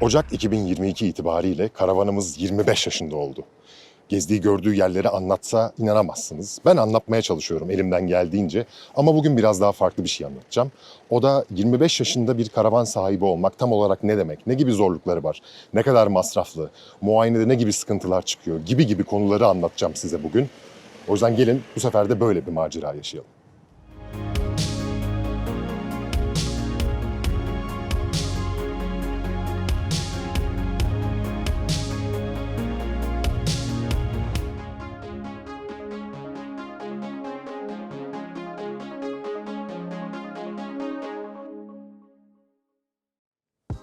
Ocak 2022 itibariyle karavanımız 25 yaşında oldu. Gezdiği gördüğü yerleri anlatsa inanamazsınız. Ben anlatmaya çalışıyorum elimden geldiğince ama bugün biraz daha farklı bir şey anlatacağım. O da 25 yaşında bir karavan sahibi olmak tam olarak ne demek? Ne gibi zorlukları var? Ne kadar masraflı? Muayenede ne gibi sıkıntılar çıkıyor? Gibi gibi konuları anlatacağım size bugün. O yüzden gelin bu sefer de böyle bir macera yaşayalım.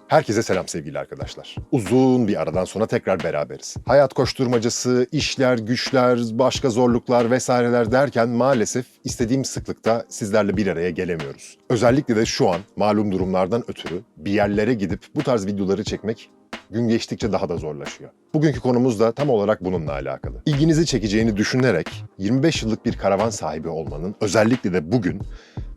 Herkese selam sevgili arkadaşlar. Uzun bir aradan sonra tekrar beraberiz. Hayat koşturmacası, işler, güçler, başka zorluklar vesaireler derken maalesef istediğim sıklıkta sizlerle bir araya gelemiyoruz. Özellikle de şu an malum durumlardan ötürü bir yerlere gidip bu tarz videoları çekmek gün geçtikçe daha da zorlaşıyor. Bugünkü konumuz da tam olarak bununla alakalı. İlginizi çekeceğini düşünerek 25 yıllık bir karavan sahibi olmanın özellikle de bugün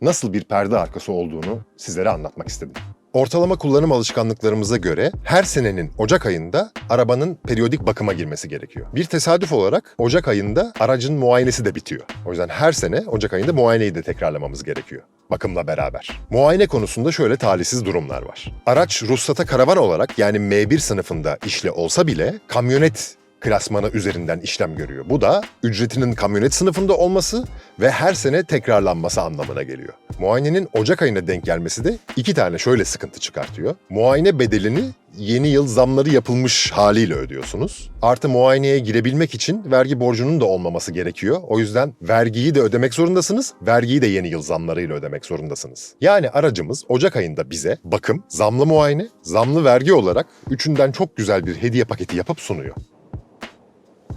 nasıl bir perde arkası olduğunu sizlere anlatmak istedim. Ortalama kullanım alışkanlıklarımıza göre her senenin Ocak ayında arabanın periyodik bakıma girmesi gerekiyor. Bir tesadüf olarak Ocak ayında aracın muayenesi de bitiyor. O yüzden her sene Ocak ayında muayeneyi de tekrarlamamız gerekiyor. Bakımla beraber. Muayene konusunda şöyle talihsiz durumlar var. Araç ruhsata karavan olarak yani M1 sınıfında işle olsa bile kamyonet klasmanı üzerinden işlem görüyor. Bu da ücretinin kamyonet sınıfında olması ve her sene tekrarlanması anlamına geliyor. Muayenenin Ocak ayına denk gelmesi de iki tane şöyle sıkıntı çıkartıyor. Muayene bedelini yeni yıl zamları yapılmış haliyle ödüyorsunuz. Artı muayeneye girebilmek için vergi borcunun da olmaması gerekiyor. O yüzden vergiyi de ödemek zorundasınız, vergiyi de yeni yıl zamlarıyla ödemek zorundasınız. Yani aracımız Ocak ayında bize bakım, zamlı muayene, zamlı vergi olarak üçünden çok güzel bir hediye paketi yapıp sunuyor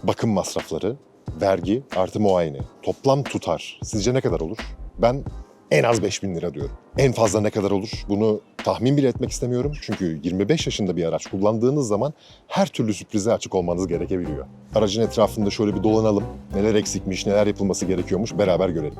bakım masrafları, vergi artı muayene. Toplam tutar. Sizce ne kadar olur? Ben en az 5000 lira diyorum. En fazla ne kadar olur? Bunu tahmin bile etmek istemiyorum. Çünkü 25 yaşında bir araç kullandığınız zaman her türlü sürprize açık olmanız gerekebiliyor. Aracın etrafında şöyle bir dolanalım. Neler eksikmiş, neler yapılması gerekiyormuş beraber görelim.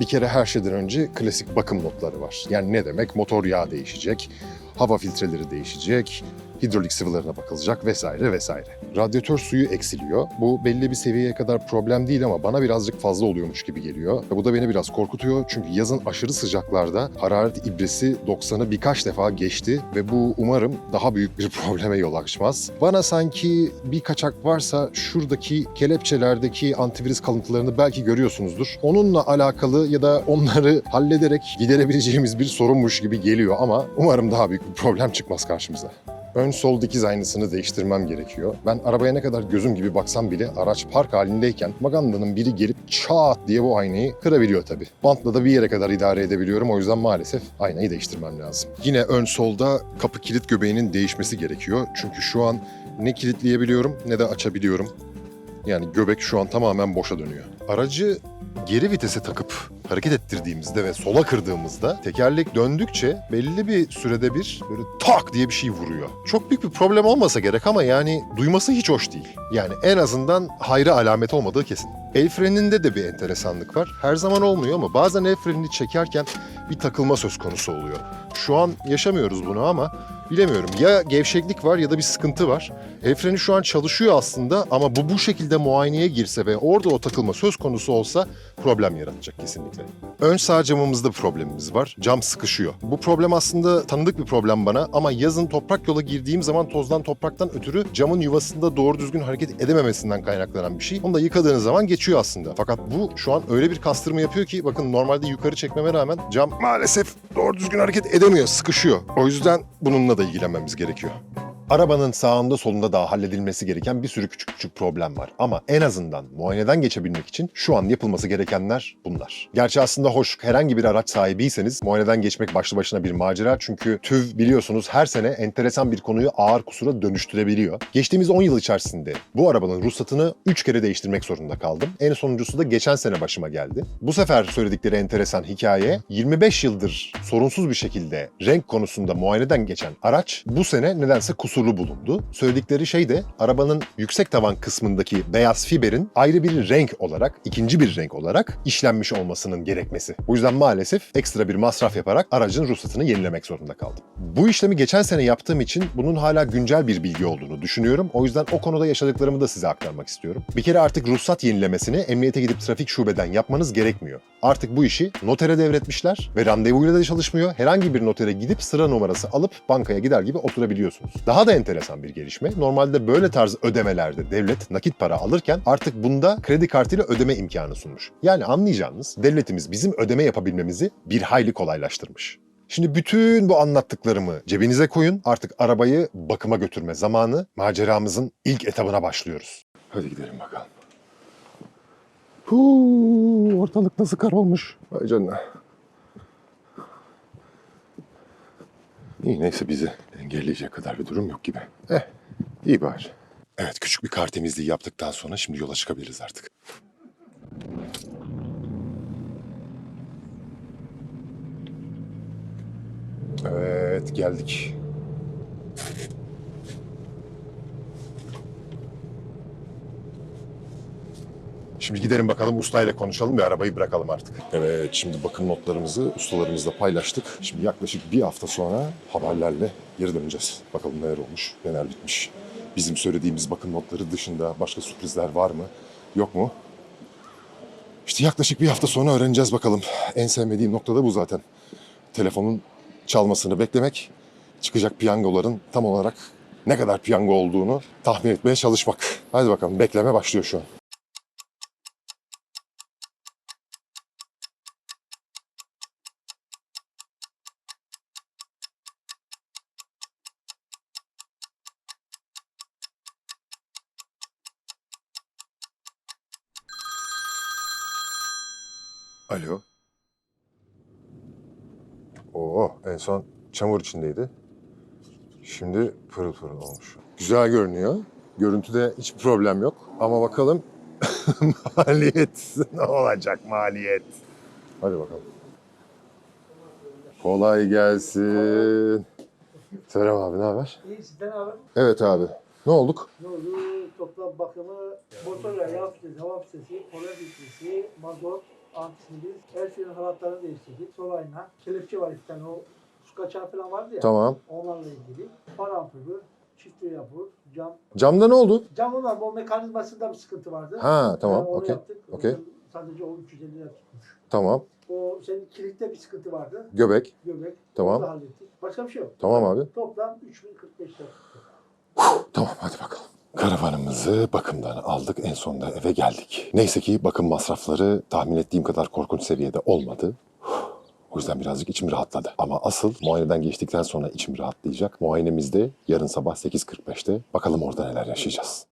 Bir kere her şeyden önce klasik bakım notları var. Yani ne demek? Motor yağı değişecek, hava filtreleri değişecek, hidrolik sıvılarına bakılacak vesaire vesaire. Radyatör suyu eksiliyor. Bu belli bir seviyeye kadar problem değil ama bana birazcık fazla oluyormuş gibi geliyor. Ve bu da beni biraz korkutuyor çünkü yazın aşırı sıcaklarda hararet ibresi 90'ı birkaç defa geçti ve bu umarım daha büyük bir probleme yol açmaz. Bana sanki bir kaçak varsa şuradaki kelepçelerdeki antivirüs kalıntılarını belki görüyorsunuzdur. Onunla alakalı ya da onları hallederek giderebileceğimiz bir sorunmuş gibi geliyor ama umarım daha büyük bir problem çıkmaz karşımıza. Ön sol dikiz aynasını değiştirmem gerekiyor. Ben arabaya ne kadar gözüm gibi baksam bile araç park halindeyken magandanın biri gelip çat diye bu aynayı kırabiliyor tabii. Bantla da bir yere kadar idare edebiliyorum o yüzden maalesef aynayı değiştirmem lazım. Yine ön solda kapı kilit göbeğinin değişmesi gerekiyor. Çünkü şu an ne kilitleyebiliyorum ne de açabiliyorum. Yani göbek şu an tamamen boşa dönüyor. Aracı geri vitese takıp hareket ettirdiğimizde ve sola kırdığımızda tekerlek döndükçe belli bir sürede bir böyle tak diye bir şey vuruyor. Çok büyük bir problem olmasa gerek ama yani duyması hiç hoş değil. Yani en azından hayra alamet olmadığı kesin. El freninde de bir enteresanlık var. Her zaman olmuyor ama bazen el frenini çekerken bir takılma söz konusu oluyor. Şu an yaşamıyoruz bunu ama bilemiyorum. Ya gevşeklik var ya da bir sıkıntı var. El freni şu an çalışıyor aslında ama bu bu şekilde muayeneye girse ve orada o takılma söz konusu olsa problem yaratacak kesinlikle. Ön sağ camımızda bir problemimiz var. Cam sıkışıyor. Bu problem aslında tanıdık bir problem bana ama yazın toprak yola girdiğim zaman tozdan topraktan ötürü camın yuvasında doğru düzgün hareket edememesinden kaynaklanan bir şey. Onu da yıkadığınız zaman geçiyor aslında. Fakat bu şu an öyle bir kastırma yapıyor ki bakın normalde yukarı çekmeme rağmen cam maalesef doğru düzgün hareket edemiyor, sıkışıyor. O yüzden bununla da ilgilenmemiz gerekiyor. Arabanın sağında solunda daha halledilmesi gereken bir sürü küçük küçük problem var. Ama en azından muayeneden geçebilmek için şu an yapılması gerekenler bunlar. Gerçi aslında hoş herhangi bir araç sahibiyseniz muayeneden geçmek başlı başına bir macera. Çünkü TÜV biliyorsunuz her sene enteresan bir konuyu ağır kusura dönüştürebiliyor. Geçtiğimiz 10 yıl içerisinde bu arabanın ruhsatını 3 kere değiştirmek zorunda kaldım. En sonuncusu da geçen sene başıma geldi. Bu sefer söyledikleri enteresan hikaye 25 yıldır sorunsuz bir şekilde renk konusunda muayeneden geçen araç bu sene nedense kusurlu bulundu. Söyledikleri şey de arabanın yüksek tavan kısmındaki beyaz fiberin ayrı bir renk olarak, ikinci bir renk olarak işlenmiş olmasının gerekmesi. Bu yüzden maalesef ekstra bir masraf yaparak aracın ruhsatını yenilemek zorunda kaldım. Bu işlemi geçen sene yaptığım için bunun hala güncel bir bilgi olduğunu düşünüyorum. O yüzden o konuda yaşadıklarımı da size aktarmak istiyorum. Bir kere artık ruhsat yenilemesini emniyete gidip trafik şubeden yapmanız gerekmiyor. Artık bu işi notere devretmişler ve randevuyla da çalışmıyor. Herhangi bir notere gidip sıra numarası alıp bankaya gider gibi oturabiliyorsunuz. Daha da enteresan bir gelişme. Normalde böyle tarz ödemelerde devlet nakit para alırken artık bunda kredi kartıyla ödeme imkanı sunmuş. Yani anlayacağınız devletimiz bizim ödeme yapabilmemizi bir hayli kolaylaştırmış. Şimdi bütün bu anlattıklarımı cebinize koyun. Artık arabayı bakıma götürme zamanı. Maceramızın ilk etabına başlıyoruz. Hadi gidelim bakalım. Huu, ortalık nasıl kar olmuş. Vay canına. İyi neyse bizi engelleyecek kadar bir durum yok gibi. Eh iyi bari. Evet küçük bir kar temizliği yaptıktan sonra şimdi yola çıkabiliriz artık. Evet geldik. Şimdi gidelim bakalım ustayla konuşalım ve arabayı bırakalım artık. Evet şimdi bakım notlarımızı ustalarımızla paylaştık. Şimdi yaklaşık bir hafta sonra haberlerle geri döneceğiz. Bakalım neler olmuş, neler bitmiş. Bizim söylediğimiz bakım notları dışında başka sürprizler var mı, yok mu? İşte yaklaşık bir hafta sonra öğreneceğiz bakalım. En sevmediğim nokta da bu zaten. Telefonun çalmasını beklemek, çıkacak piyangoların tam olarak ne kadar piyango olduğunu tahmin etmeye çalışmak. Hadi bakalım bekleme başlıyor şu an. Alo. Oo, en son çamur içindeydi. Şimdi pırıl pırıl olmuş. Güzel görünüyor. Görüntüde hiçbir problem yok. Ama bakalım maliyet ne olacak maliyet? Hadi bakalım. Kolay gelsin. Selam abi ne haber? İyi sizden abi. Evet abi. Ne olduk? Ne oldu? Toplam bakımı, motor yağı, yağ filtresi, hava filtresi, polar filtresi, mazot, antisinir, her şeyin halatlarını değiştirdik. Sol ayna, kelepçe var iki tane o su kaçağı falan vardı ya. Tamam. Onlarla ilgili. Far ampulü, çift yapı, cam. Camda ne oldu? Camın var, o mekanizmasında bir sıkıntı vardı. Ha tamam. Yani onu Okey. yaptık. okey. Sadece o 350 lira tutmuş. Tamam. O senin kilitte bir sıkıntı vardı. Göbek. Göbek. Tamam. Onu da hallettik. Başka bir şey yok. Tamam abi. Toplam 3045 lira. Tamam hadi bakalım. Karavanımızı bakımdan aldık. En sonunda eve geldik. Neyse ki bakım masrafları tahmin ettiğim kadar korkunç seviyede olmadı. O yüzden birazcık içim rahatladı. Ama asıl muayeneden geçtikten sonra içim rahatlayacak. Muayenemizde yarın sabah 8.45'te. Bakalım orada neler yaşayacağız.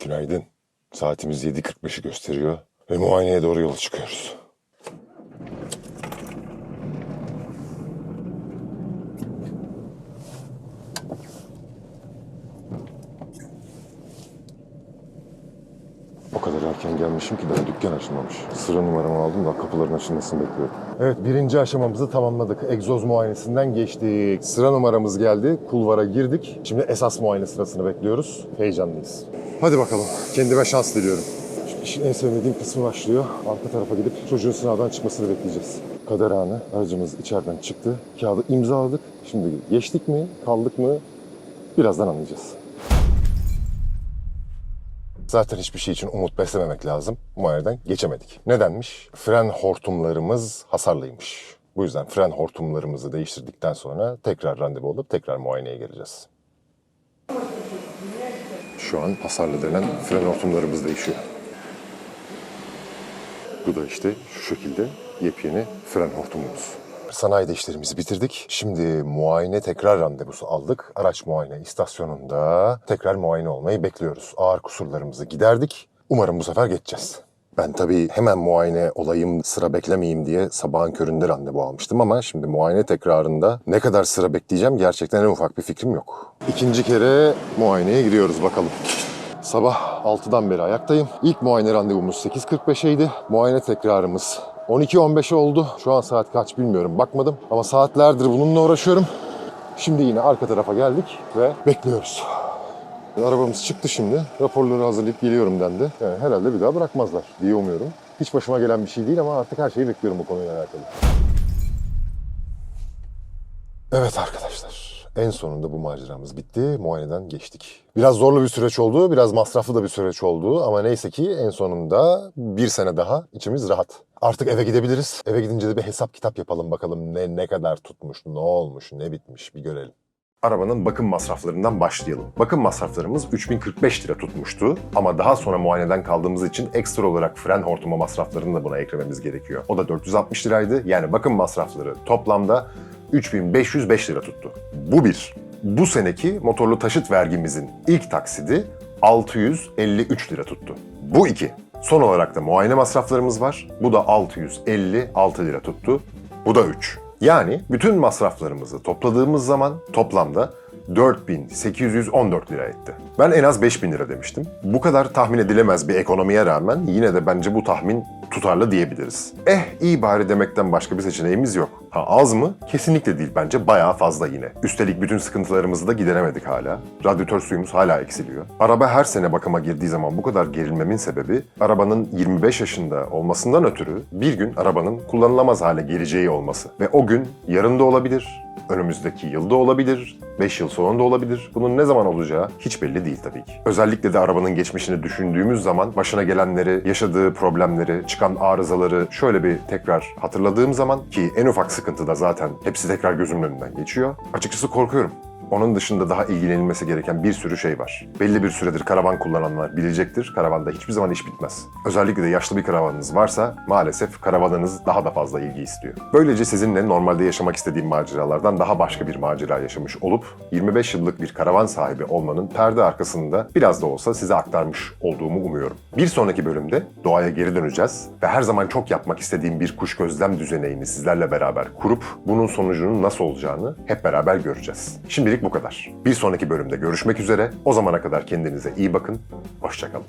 Günaydın. Saatimiz 7.45'i gösteriyor. Ve muayeneye doğru yola çıkıyoruz. O kadar erken gelmişim ki daha dükkan açılmamış. Sıra numaramı aldım da kapıların açılmasını bekliyorum. Evet birinci aşamamızı tamamladık. Egzoz muayenesinden geçtik. Sıra numaramız geldi. Kulvara girdik. Şimdi esas muayene sırasını bekliyoruz. Heyecanlıyız. Hadi bakalım. Kendime şans diliyorum. Şimdi işin en sevmediğim kısmı başlıyor. Arka tarafa gidip çocuğun sınavdan çıkmasını bekleyeceğiz. Kader anı. Aracımız içeriden çıktı. Kağıdı imzaladık. Şimdi geçtik mi, kaldık mı birazdan anlayacağız. Zaten hiçbir şey için umut beslememek lazım. Muayeneden geçemedik. Nedenmiş? Fren hortumlarımız hasarlıymış. Bu yüzden fren hortumlarımızı değiştirdikten sonra tekrar randevu alıp tekrar muayeneye geleceğiz. Şu an hasarlı denen fren hortumlarımız değişiyor. Bu da işte şu şekilde yepyeni fren hortumumuz. Sanayide işlerimizi bitirdik. Şimdi muayene tekrar randevusu aldık. Araç muayene istasyonunda tekrar muayene olmayı bekliyoruz. Ağır kusurlarımızı giderdik. Umarım bu sefer geçeceğiz. Ben tabii hemen muayene olayım, sıra beklemeyeyim diye sabahın köründe randevu almıştım ama şimdi muayene tekrarında ne kadar sıra bekleyeceğim gerçekten en ufak bir fikrim yok. İkinci kere muayeneye giriyoruz bakalım. Sabah 6'dan beri ayaktayım. İlk muayene randevumuz 8.45'eydi. Muayene tekrarımız 12.15 oldu. Şu an saat kaç bilmiyorum bakmadım. Ama saatlerdir bununla uğraşıyorum. Şimdi yine arka tarafa geldik ve bekliyoruz. Arabamız çıktı şimdi. Raporları hazırlayıp geliyorum dendi. Yani herhalde bir daha bırakmazlar diye umuyorum. Hiç başıma gelen bir şey değil ama artık her şeyi bekliyorum bu konuyla alakalı. Evet arkadaşlar. En sonunda bu maceramız bitti. Muayeneden geçtik. Biraz zorlu bir süreç oldu, biraz masraflı da bir süreç oldu ama neyse ki en sonunda bir sene daha içimiz rahat. Artık eve gidebiliriz. Eve gidince de bir hesap kitap yapalım bakalım ne ne kadar tutmuş, ne olmuş, ne bitmiş bir görelim. Arabanın bakım masraflarından başlayalım. Bakım masraflarımız 3045 lira tutmuştu ama daha sonra muayeneden kaldığımız için ekstra olarak fren hortuma masraflarını da buna eklememiz gerekiyor. O da 460 liraydı. Yani bakım masrafları toplamda 3505 lira tuttu. Bu bir. Bu seneki motorlu taşıt vergimizin ilk taksidi 653 lira tuttu. Bu iki. Son olarak da muayene masraflarımız var. Bu da 656 lira tuttu. Bu da 3. Yani bütün masraflarımızı topladığımız zaman toplamda 4814 lira etti. Ben en az 5000 lira demiştim. Bu kadar tahmin edilemez bir ekonomiye rağmen yine de bence bu tahmin tutarlı diyebiliriz. Eh iyi bari demekten başka bir seçeneğimiz yok. Ha az mı? Kesinlikle değil bence bayağı fazla yine. Üstelik bütün sıkıntılarımızı da gideremedik hala. Radyatör suyumuz hala eksiliyor. Araba her sene bakıma girdiği zaman bu kadar gerilmemin sebebi arabanın 25 yaşında olmasından ötürü bir gün arabanın kullanılamaz hale geleceği olması. Ve o gün yarın da olabilir, önümüzdeki yılda olabilir, 5 yıl sonra da olabilir. Bunun ne zaman olacağı hiç belli değil tabii ki. Özellikle de arabanın geçmişini düşündüğümüz zaman başına gelenleri, yaşadığı problemleri, çıkan arızaları şöyle bir tekrar hatırladığım zaman ki en ufak sıkıntı da zaten hepsi tekrar gözümün önünden geçiyor. Açıkçası korkuyorum. Onun dışında daha ilgilenilmesi gereken bir sürü şey var. Belli bir süredir karavan kullananlar bilecektir. Karavanda hiçbir zaman iş bitmez. Özellikle de yaşlı bir karavanınız varsa maalesef karavanınız daha da fazla ilgi istiyor. Böylece sizinle normalde yaşamak istediğim maceralardan daha başka bir macera yaşamış olup 25 yıllık bir karavan sahibi olmanın perde arkasında biraz da olsa size aktarmış olduğumu umuyorum. Bir sonraki bölümde doğaya geri döneceğiz ve her zaman çok yapmak istediğim bir kuş gözlem düzeneğini sizlerle beraber kurup bunun sonucunun nasıl olacağını hep beraber göreceğiz. Şimdilik bu kadar. Bir sonraki bölümde görüşmek üzere. O zamana kadar kendinize iyi bakın. Hoşçakalın.